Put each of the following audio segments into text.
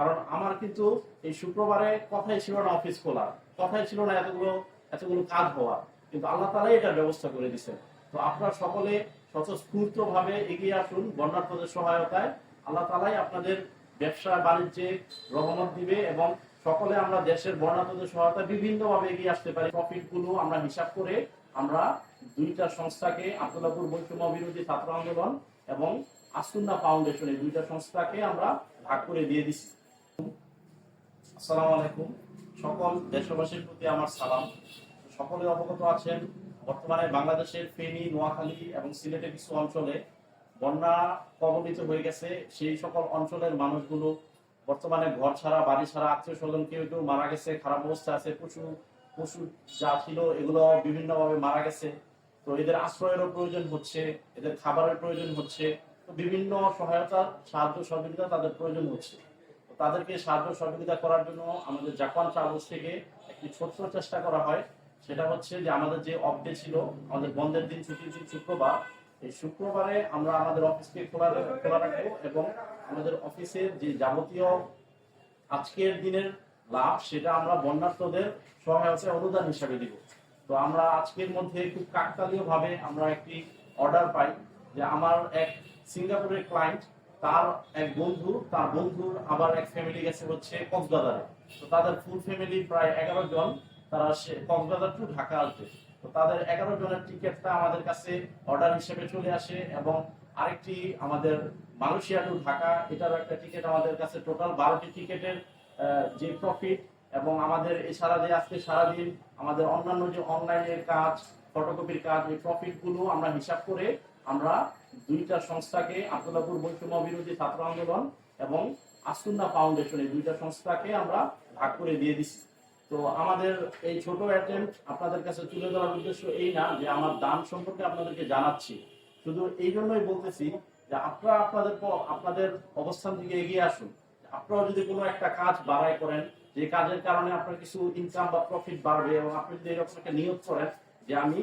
কারণ আমার কিন্তু এই শুক্রবারে কথাই ছিল না অফিস খোলা কথাই ছিল না এতগুলো এতগুলো কাজ হওয়া কিন্তু আল্লাহ তালাই এটার ব্যবস্থা করে দিচ্ছেন তো আপনারা সকলে স্বতঃস্ফূর্ত ভাবে এগিয়ে আসুন বন্যার্থদের সহায়তায়। আল্লাহ তালাই আপনাদের ব্যবসা, বাণিজ্যে রহমত দিবে এবং সকলে আমরা দেশের বন্যার্থদের সহায়তা বিভিন্ন ভাবে এগিয়ে আসতে পারি। প্রফিটগুলো আমরা হিসাব করে আমরা দুইটা সংস্থাকে আব্দুল্লাপুর বৈষম্য বিরোধী ছাত্র আন্দোলন এবং আসুন্না ফাউন্ডেশন এই দুইটা সংস্থাকে আমরা ভাগ করে দিয়ে দিচ্ছি। আসসালামু আলাইকুম। সকল দেশবাসীর প্রতি আমার সালাম। সকলে অবগত আছেন, বর্তমানে বাংলাদেশের ফেনী, নোয়াখালী এবং সিলেটের কিছু অঞ্চলে বন্যা কবলিত হয়ে গেছে। সেই সকল অঞ্চলের মানুষগুলো বর্তমানে ঘর ছাড়া, বাড়ি ছাড়া আত্মীয় স্বজন কেউ কেউ মারা গেছে, খারাপ অবস্থা আছে, পশু পশু যা ছিল এগুলো বিভিন্নভাবে মারা গেছে। তো এদের আশ্রয়েরও প্রয়োজন হচ্ছে, এদের খাবারের প্রয়োজন হচ্ছে। বিভিন্ন সহায়তা সাহায্য সহযোগিতা তাদের প্রয়োজন হচ্ছে। তাদেরকে সাহায্য সহযোগিতা করার জন্য আমাদের জাপান ট্রাভেলস থেকে একটি ছোট্ট চেষ্টা করা হয়। সেটা হচ্ছে যে আমাদের যে অফ ডে ছিল, আমাদের বন্ধের দিন ছুটির দিন শুক্রবার। এই শুক্রবারে আমরা আমাদের অফিসকে খোলা খোলা রাখব এবং আমাদের অফিসের যে যাবতীয় আজকের দিনের লাভ, সেটা আমরা বন্যার্থদের সহায়তায় অনুদান হিসাবে দিব। তো আমরা আজকের মধ্যে খুব কাকতালীয় ভাবে আমরা একটি অর্ডার পাই যে আমার এক সিঙ্গাপুরের ক্লায়েন্ট তার এক বন্ধু, তার বন্ধুর আবার এক ফ্যামিলি গেছে হচ্ছে কক্সবাজারে। তো তাদের ফুল ফ্যামিলি প্রায় এগারো জন, তারা সে কক্সবাজার টু ঢাকা আসবে। তো তাদের এগারো জনের টিকিটটা আমাদের কাছে অর্ডার হিসেবে চলে আসে এবং আরেকটি আমাদের মালয়েশিয়া টু ঢাকা, এটারও একটা টিকিট আমাদের কাছে টোটাল বারোটি টিকিটের যে প্রফিট এবং আমাদের এছাড়া যে আজকে সারাদিন আমাদের অন্যান্য যে অনলাইনের কাজ ফটোকপির কাজ, এই প্রফিটগুলো আমরা হিসাব করে আমরা দুইটা সংস্থাকে আব্দুল্লাপুর বৈষম্য বিরোধী ছাত্র আন্দোলন এবং আসুন্না ফাউন্ডেশন, এই দুইটা সংস্থাকে আমরা ভাগ করে দিয়ে দিচ্ছি তো আমাদের এই ছোট অ্যাটেম্প আপনাদের কাছে তুলে ধরার উদ্দেশ্য এই না যে আমার দান সম্পর্কে আপনাদেরকে জানাচ্ছি। শুধু এই জন্যই বলতেছি যে আপনারা আপনাদের আপনাদের অবস্থান থেকে এগিয়ে আসুন। আপনারা যদি কোনো একটা কাজ বাড়াই করেন, যে কাজের কারণে আপনার কিছু ইনকাম বা প্রফিট বাড়বে এবং আপনি যদি এরকম একটা নিয়োগ করেন যে আমি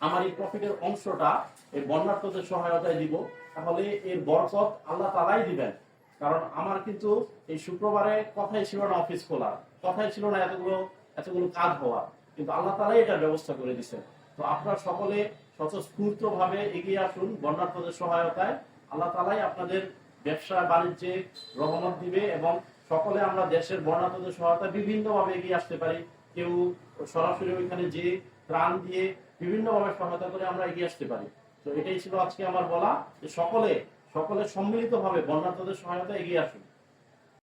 আমার এই প্রফিটের অংশটা এই বন্যার্থদের সহায়তায় দিব, তাহলে এর বরকত আল্লাহ তালাই দিবেন। কারণ আমার কিন্তু এই শুক্রবারে কথাই ছিল না অফিস খোলা কথাই ছিল না এতগুলো এতগুলো কাজ হওয়া কিন্তু আল্লাহ তালাই এটার ব্যবস্থা করে দিচ্ছেন তো আপনারা সকলে স্বতঃস্ফূর্ত ভাবে এগিয়ে আসুন বন্যার্থদের সহায়তায়। আল্লাহ তালাই আপনাদের ব্যবসা বাণিজ্যে রহমত দিবে এবং সকলে আমরা দেশের বন্যার্থদের সহায়তা বিভিন্ন ভাবে এগিয়ে আসতে পারি। কেউ সরাসরি ওইখানে যে ত্রাণ দিয়ে বিভিন্নভাবে সহায়তা করে আমরা এগিয়ে আসতে পারি। তো এটাই ছিল আজকে আমার বলা যে সকলে সকলে সম্মিলিতভাবে বন্যার্থদের সহায়তা এগিয়ে আসুন।